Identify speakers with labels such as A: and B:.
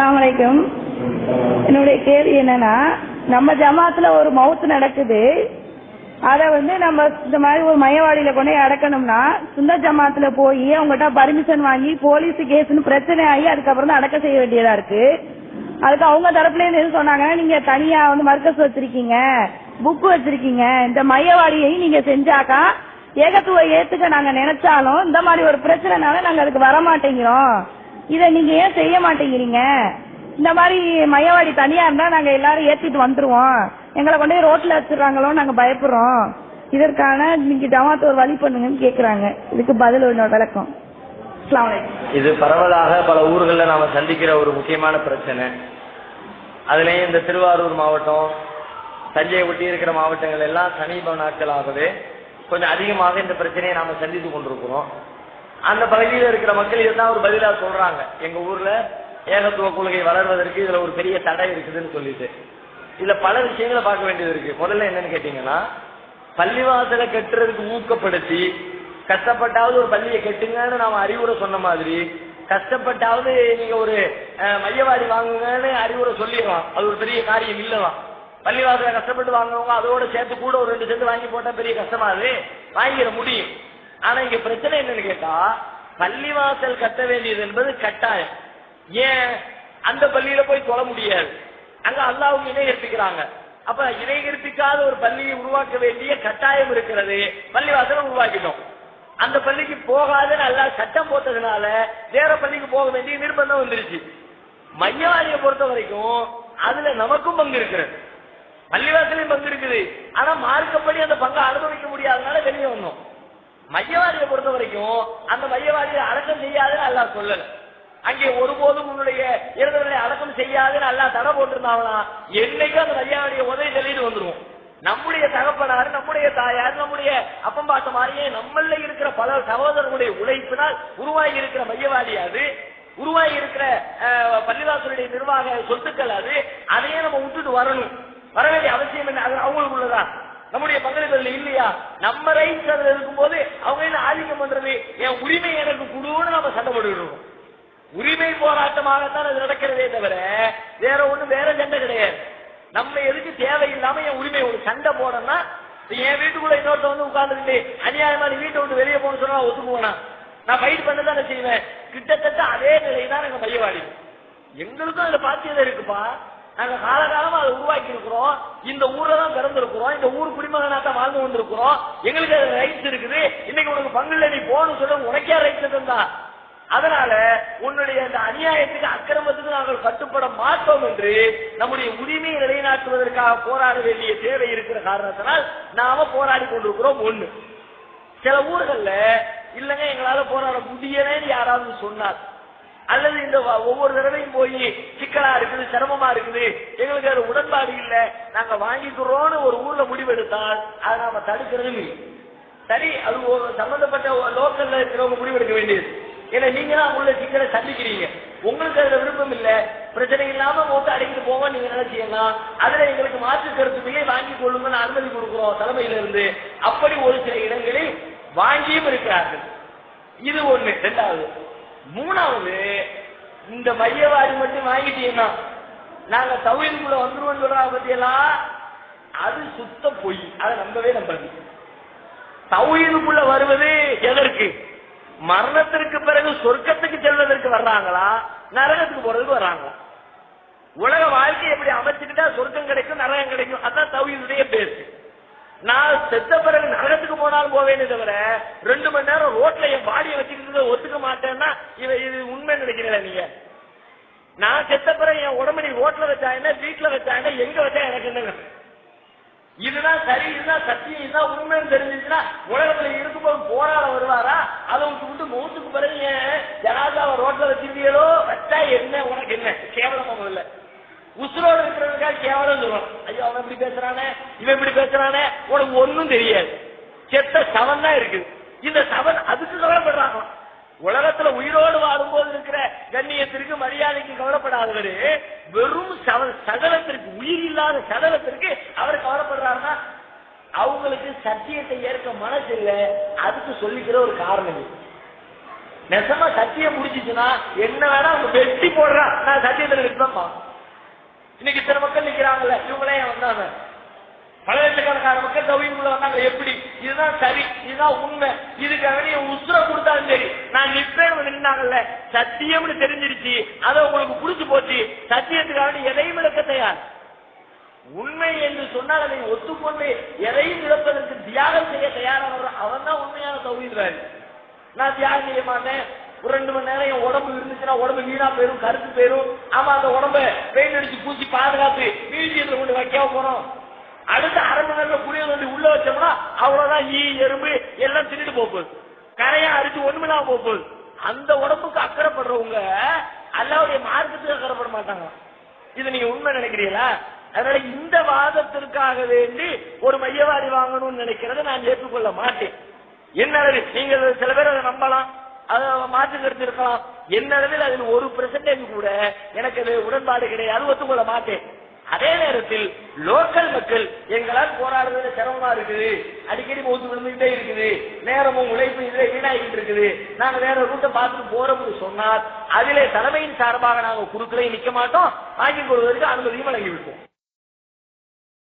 A: அஸ்லாம் அலைக்கும். என்னுடைய கேள்வி என்னன்னா நம்ம ஜமாத்துல ஒரு மவுத்து நடக்குது. அத வந்து நம்ம இந்த மாதிரி ஒரு மையவாடியில கொண்டு அடக்கணும்னா சுந்த ஜமாத்துல போய் அவங்ககிட்ட பர்மிஷன் வாங்கி போலீஸ் கேஸ்னு பிரச்சனை ஆகி அதுக்கப்புறம் தான் அடக்க செய்ய வேண்டியதா இருக்கு. அதுக்கு அவங்க தரப்புல இருந்து சொன்னாங்கன்னா நீங்க தனியா வந்து மர்க்கஸ் வச்சிருக்கீங்க புக் வச்சிருக்கீங்க இந்த மையவாடியையும் நீங்க செஞ்சாக்கா ஏகத்துவ ஏத்துக்க நாங்க நினைச்சாலும் இந்த மாதிரி ஒரு பிரச்சனைனால நாங்க அதுக்கு வர மாட்டேங்கிறோம் இத நீங்க ஏன் செய்ய மாட்டேங்கிறீங்க? இந்த மாதிரி மையவாடி தனியா இருந்தா நாங்க எல்லாரும் ஏத்திட்டு வந்துருவோம். எங்களை கொண்டு போய் ரோட்ல வச்சிடறாங்களோ நாங்க பயப்படுறோம். இதற்கான நீங்க ஜமாத்து ஒரு வழி பண்ணுங்கன்னு கேக்குறாங்க. இதுக்கு பதில் ஒன்னோட விளக்கம்.
B: இது பரவலாக பல ஊர்கள்ல நாம சந்திக்கிற ஒரு முக்கியமான பிரச்சனை. அதுலயும் இந்த திருவாரூர் மாவட்டம் தஞ்சையை ஒட்டி இருக்கிற மாவட்டங்கள் எல்லாம் சமீப நாட்களாகவே கொஞ்சம் அதிகமாக இந்த பிரச்சனையை நாம சந்தித்து கொண்டிருக்கிறோம். அந்த பகுதியில் இருக்கிற மக்கள் இதுதான் ஒரு பதிலா சொல்றாங்க. எங்க ஊர்ல ஏகத்துவ கொள்கை வளர்வதற்கு இதுல ஒரு பெரிய தடை இருக்குதுன்னு சொல்லிட்டு. இதுல பல விஷயங்களை பார்க்க வேண்டியது இருக்கு. முதல்ல என்னன்னு கேட்டீங்கன்னா பள்ளிவாசலை கட்டுறதுக்கு ஊக்கப்படுத்தி கஷ்டப்பட்டாவது ஒரு பள்ளியை கட்டுங்கன்னு நாம அறிவுரை சொன்ன மாதிரி கஷ்டப்பட்டாவது நீங்க ஒரு மையவாடி வாங்குங்கன்னு அறிவுரை சொல்லிடலாம். அது ஒரு பெரிய காரியம் இல்லதான் பள்ளிவாசல கஷ்டப்பட்டு வாங்குறவங்க அதோட சேர்த்து கூட ஒரு ரெண்டு சென்ட் வாங்கி போட்டா பெரிய கஷ்டமா அது? வாங்கிட முடியும். ஆனா இங்க பிரச்சனை என்னன்னு கேட்டா பள்ளிவாசல் கட்ட வேண்டியது என்பது கட்டாயம். ஏன்? அந்த பள்ளியில போய் தொழ முடியாது. அங்க அல்லாவும் இணை கற்பிக்கிறாங்க. அப்ப இணை கற்பிக்காத ஒரு பள்ளியை உருவாக்க வேண்டிய கட்டாயம் இருக்கிறது. பள்ளிவாசலை உருவாக்கிட்டோம். அந்த பள்ளிக்கு போகாதுன்னு அல்லா சட்டம் போட்டதுனால வேற பள்ளிக்கு போக வேண்டிய நிர்பந்தம் வந்துருச்சு. மையவாதியை பொறுத்த வரைக்கும் அதுல நமக்கும் பங்கு இருக்கிறது. பள்ளிவாசலையும் பங்கு இருக்குது. ஆனா மார்க்கப்படி அந்த பங்கை அனுபவிக்க முடியாதனால வெளியே வந்தோம். மையவாதியை பொறுத்த வரைக்கும் அந்த மையவாதியை அடக்கம் செய்யாதுன்னு அல்லாஹ் சொல்லல. அங்கே ஒருபோதும் உன்னுடைய இறந்தவர்களை அடக்கம் செய்யாதுன்னு அல்லாஹ் தடை போட்டிருந்தாங்களா என்னைக்கும் அந்த மையவாதியை உதவி சொல்லிட்டு வந்துருவோம். நம்முடைய தகப்பனார் நம்முடைய தாயார் நம்முடைய அப்பம்பாட்ட மாதிரியே நம்மள இருக்கிற பல சகோதரர்களுடைய உழைப்பினால் உருவாகி இருக்கிற மையவாதி அது. உருவாகி இருக்கிற பள்ளிதாசனுடைய பள்ளிவாசலுடைய நிர்வாக சொத்துக்கள் அது. அதையே நம்ம விட்டுட்டு வரணும். வர வேண்டிய அவசியம் என்ன? அது அவங்களுக்கு உள்ளதான் நம்முடைய பங்களிப்பு அதுல இல்லையா? நம்ம ரைட்ஸ் அதுல இருக்கும்போது அவங்க என்ன ஆதிக்கம் பண்றது? என் உரிமை எனக்கு குடுன்னு நம்ம சண்டை போட்டுக்கிட்டு உரிமை போராட்டமாகத்தான் அது நடக்கிறதே தவிர வேற ஒண்ணு வேற சண்டை கிடையாது. நம்ம எதுக்கு தேவையில்லாம என் உரிமை ஒரு சண்டை போடணும்னா என் வீட்டுக்குள்ள இன்னொருத்த வந்து உட்கார்ந்துட்டு அநியாயமா நீ வீட்டை விட்டு வெளியே போகணும்னு சொன்னா ஒத்துக்குவேனா? நான் ஃபைட் பண்ண தானே செய்வேன். கிட்டத்தட்ட அதே நிலை தான் எங்க மையவாடி. எங்களுக்கும் அதுல பாத்தியதை இருக்குப்பா. நாங்க காலகாலமா அதை உருவாக்கி இருக்கிறோம் இந்த ஊர்ல தான் பிறந்திருக்கிறோம். இந்த ஊர் குடிமகனா தான் வாழ்ந்து வந்திருக்கிறோம் எங்களுக்கு ரைட்ஸ் இருக்குது. இன்னைக்கு உனக்கு பங்குல நீ போகணும்னு சொல்ல உனக்கே ரைட்ஸ் இருந்தா அதனால உன்னுடைய அந்த அநியாயத்துக்கு அக்கிரமத்துக்கு நாங்கள் கட்டுப்பட மாட்டோம் என்று நம்முடைய உரிமையை நிலைநாட்டுவதற்காக போராட வேண்டிய தேவை இருக்கிற காரணத்தினால் நாம போராடி கொண்டிருக்கிறோம் ஒண்ணு. சில ஊர்கள்ல இல்லங்க எங்களால போராட முடியலன்னு யாராவது சொன்னார். அல்லது இந்த ஒவ்வொரு தடவையும் போய் சிக்கலா இருக்குது சிரமமா இருக்குது எங்களுக்கு அது உடன்பாடு இல்ல. நாங்க வாங்கிக்கிறோம்னு ஒரு ஊர்ல முடிவெடுத்தால் அதை நாம தடுக்கிறது இல்லை. சரி அது சம்பந்தப்பட்ட லோக்கல்ல இருக்கிறவங்க முடிவெடுக்க வேண்டியது. ஏன்னா நீங்க தான் உள்ள சிக்கலை சந்திக்கிறீங்க. உங்களுக்கு அதுல விருப்பம் இல்ல. பிரச்சனை இல்லாம மூட்டை அடிக்கிட்டு போவோம் நீங்க நினைச்சீங்கன்னா அதுல எங்களுக்கு மாற்று கருத்துக்களை வாங்கி கொள்ளுங்கன்னு அனுமதி கொடுக்கிறோம் தலைமையில இருந்து அப்படி ஒரு சில இடங்களில் வாங்கியும் இருக்கிறார்கள். இது ஒண்ணு. ரெண்டாவது மூணாவது இந்த மையவாடி மட்டும் வாங்கிட்டீங்கன்னா நாங்க தவிர்க்குள்ள வந்துருவோம் சொல்றா பத்தியெல்லாம் அது சுத்த பொய். அதை நம்பவே நம்பாது தௌஹீதுக்குள்ள வருவது எதற்கு? மரணத்திற்கு பிறகு சொர்க்கத்துக்கு செல்வதற்கு வர்றாங்களா? நரகத்துக்கு போறதுக்கு வர்றாங்களா? உலக வாழ்க்கை எப்படி அமைச்சுக்கிட்டா சொர்க்கம் கிடைக்கும் நரகம் கிடைக்கும்? அதான் தௌஹீதுடைய பேசு நான் செத்த பிறகு நரகத்துக்கு போனாலும் போவேனே தவிர ரெண்டு மணி நேரம் ரோட்ல என் பாடியை வச்சுக்கிட்டு ஒத்துக்க மாட்டேன்னா இவ இது உண்மை நினைக்கிறீங்களா நீங்க? நான் செத்த பிறகு என் உடம்பு நீ ரோட்ல வச்சா என்ன வீட்டுல வச்சா என்ன எங்க வச்சா எனக்கு என்ன இதுதான் சரி இதுதான் சத்தியம் இதுதான் உண்மைன்னு தெரிஞ்சிச்சுன்னா உலகத்துல இருக்கும்போது போராட வருவாரா? அதை விட்டு விட்டு மௌத்துக்கு பிறகு ஏன் ஜனாதாவை ரோட்ல வச்சிருக்கீங்களோ? வச்சா என்ன உனக்கு என்ன? கேவலமா இல்லை உசுரோடு இருக்கிறவங்க கேவலம் சொல்லுவான். ஐயோ அவன் இப்படி பேசுறானே இவன் இப்படி பேசுறானே உனக்கு ஒன்னும் தெரியாது. செத்த சவன் தான் இருக்குது. இந்த சவன் அதுக்கு கவலைப்படுறாங்க. உலகத்துல உயிரோடு வாழும்போது இருக்கிற கண்ணியத்திற்கு மரியாதைக்கு கவலைப்படாதவர் வெறும் சகலத்திற்கு உயிர் இல்லாத சகலத்திற்கு அவர் கவலைப்படுறாருன்னா அவங்களுக்கு சத்தியத்தை ஏற்க மனசு இல்ல. அதுக்கு சொல்லிக்கிற ஒரு காரணம் நெசமா சத்தியம் முடிஞ்சிச்சுன்னா என்ன வேணா அவங்க வெட்டி போடுறான் நான் சத்தியத்துல நிற்பேன்ப்பா இன்னைக்கு இத்தனை மக்கள் நிக்கிறாங்கல்ல இவங்களே வந்தாங்க. பல லட்சக்கணக்கான மக்கள் தவிக்குள்ள வந்தாங்க எப்படி? இதுதான் சரி இதுதான் உண்மை. இதுக்காக நீ உசுர கொடுத்தாலும் சரி நான் நிப்பேன் நின்னாங்கல்ல சத்தியம்னு தெரிஞ்சிருச்சு அதை உங்களுக்கு புடிச்சு போச்சு சத்தியத்துக்காக நீ எதையும் இழக்க தயார். உண்மை என்று சொன்னால் அதை ஒத்துக்கொண்டு எதையும் இழப்பதற்கு தியாகம் செய்ய தயாரானவர் அவன் தான் உண்மையான தௌஹீத்வாதி நான் தியாகம் செய்ய மாட்டேன் ஒரு ரெண்டு மணி நேரம் என் உடம்பு இருந்துச்சுன்னா உடம்பு வீணா போயிரும் கருத்து போயிரும். ஆமா அந்த உடம்ப பெயிண்ட் அடிச்சு பூசி பாதுகாத்து மியூசியத்துல கொண்டு வைக்க போறோம். அடுத்த அரை மணி நேரம் புளிய வந்து உள்ள வச்சோம்னா அவ்வளவுதான் ஈ எறும்பு எல்லாம் தின்னுட்டு போகுது. கரையா அரிச்சு ஒண்ணுமில்லாம போகுது. அந்த உடம்புக்கு அக்கறைப்படுறவங்க அல்லாவுடைய மார்க்கத்துக்கு அக்கறைப்பட மாட்டாங்க. இது நீங்க உண்மை நினைக்கிறீங்களா? அதனால இந்த வாதத்திற்காக வேண்டி ஒரு மையவாதி வாங்கணும்னு நினைக்கிறத நான் ஏற்றுக்கொள்ள மாட்டேன். என்ன நீங்கள் சில பேர் அதை நம்பலாம். மாற்று கருத்து இருக்கலாம். என்னளவில் அதில் ஒரு பெர்சன்டேஜ் கூட எனக்கு அது உடன்பாடு கிடையாது. ஒத்துக்கொள்ள மாட்டேன். அதே நேரத்தில் லோக்கல் மக்கள் எங்களால் போராடுறது சிரமமா இருக்குது. அடிக்கடி மூத்து விழுந்துகிட்டே இருக்குது. நேரமும் உழைப்பு இதுல வீணாகிட்டு இருக்குது. நாங்க வேற ரூட்டை பார்த்துட்டு போறோம்னு சொன்னால் அதிலே தலைமையின் சார்பாக நாங்க குறுக்களையும் நிக்க மாட்டோம். வாங்கி கொள்வதற்கு அனுமதியும் வழங்கிவிட்டோம்